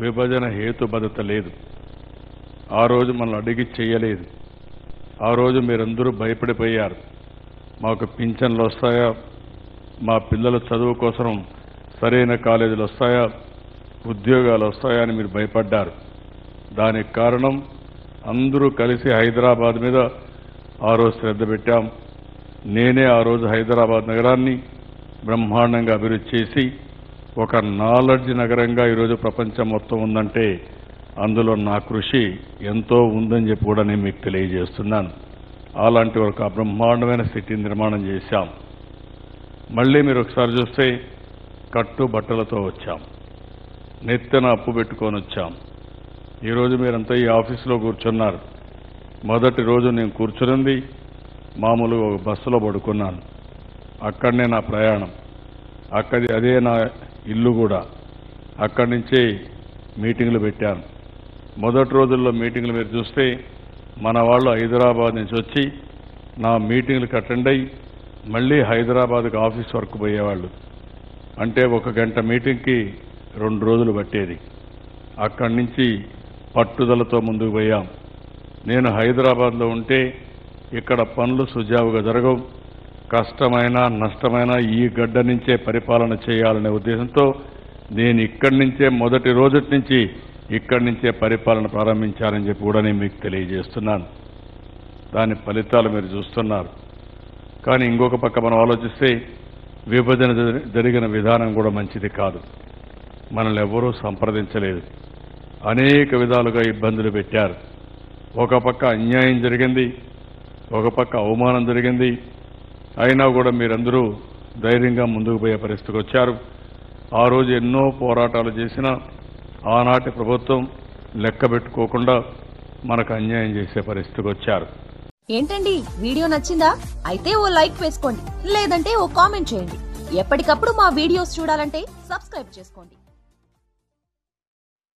విభజన హేతుబద్ధత లేదు. ఆ రోజు మనల్ని అడిగి చేయలేదు. ఆ రోజు మీరందరూ భయపడిపోయారు. మాకు పింఛన్లు వస్తాయా? మా పిల్లల చదువు కోసం సరైన కాలేజీలు వస్తాయా? ఉద్యోగాలు వస్తాయా అని మీరు భయపడ్డారు. దానికి కారణం అందరూ కలిసి హైదరాబాద్ మీద ఆ రోజు శ్రద్ధ పెట్టాం. నేనే ఆ రోజు హైదరాబాద్ నగరాన్ని బ్రహ్మాండంగా అభివృద్ధి చేసి ఒక నాలెడ్జ్ నగరంగా ఈరోజు ప్రపంచం మొత్తం ఉందంటే అందులో నా కృషి ఎంతో ఉందని చెప్పి కూడా నేను మీకు తెలియజేస్తున్నాను. అలాంటి ఒక బ్రహ్మాండమైన సిటీ నిర్మాణం చేశాం. మళ్ళీ మీరు ఒకసారి చూస్తే కట్టు బట్టలతో వచ్చాం. నెత్తన అప్పు పెట్టుకొని వచ్చాం. ఈరోజు మీరంతా ఈ ఆఫీసులో కూర్చున్నారు. మొదటి రోజు నేను కూర్చునింది మామూలుగా ఒక బస్సులో పడుకున్నాను. అక్కడనే నా ప్రయాణం. అక్కడి అదే నా ఇల్లు కూడా. అక్కడి నుంచే మీటింగ్లు పెట్టాను. మొదటి రోజుల్లో మీటింగ్లు మీరు చూస్తే మన వాళ్ళు హైదరాబాద్ నుంచి వచ్చి నా మీటింగ్లకు అటెండ్ అయ్యి మళ్ళీ హైదరాబాద్కి ఆఫీస్ వర్క్ పోయేవాళ్ళు. అంటే ఒక గంట మీటింగ్కి రెండు రోజులు పట్టేది. అక్కడి నుంచి పట్టుదలతో ముందుకు పోయాం. నేను హైదరాబాద్లో ఉంటే ఇక్కడ పనులు సుజావుగా జరగవు. కష్టమైన నష్టమైన ఈ గడ్డ నుంచే పరిపాలన చేయాలనే ఉద్దేశంతో నేను ఇక్కడి నుంచే మొదటి రోజు నుంచి ఇక్కడి నుంచే పరిపాలన ప్రారంభించాలని చెప్పి కూడా నేను మీకు తెలియజేస్తున్నాను. దాని ఫలితాలు మీరు చూస్తున్నారు. కానీ ఇంకొక పక్క మనం ఆలోచిస్తే విభజన జరిగిన విధానం కూడా మంచిది కాదు. మనల్ని ఎవరూ సంప్రదించలేదు. అనేక విధాలుగా ఇబ్బందులు పెట్టారు. ఒక పక్క అన్యాయం జరిగింది. ఒక పక్క అవమానం జరిగింది. అయినా కూడా మీరందరూ ధైర్యంగా ముందుకు పోయే పరిస్థితికి వచ్చారు. ఆ రోజు ఎన్నో పోరాటాలు చేసినా ఆనాటి ప్రభుత్వం లెక్క పెట్టుకోకుండా మనకు అన్యాయం చేసే పరిస్థితికి వచ్చారు. ఏంటండి? వీడియో నచ్చిందా? అయితే ఓ లైక్ వేసుకోండి. లేదంటే ఓ కామెంట్ చేయండి. ఎప్పటికప్పుడు మా వీడియోస్ చూడాలంటే సబ్స్క్రైబ్ చేసుకోండి.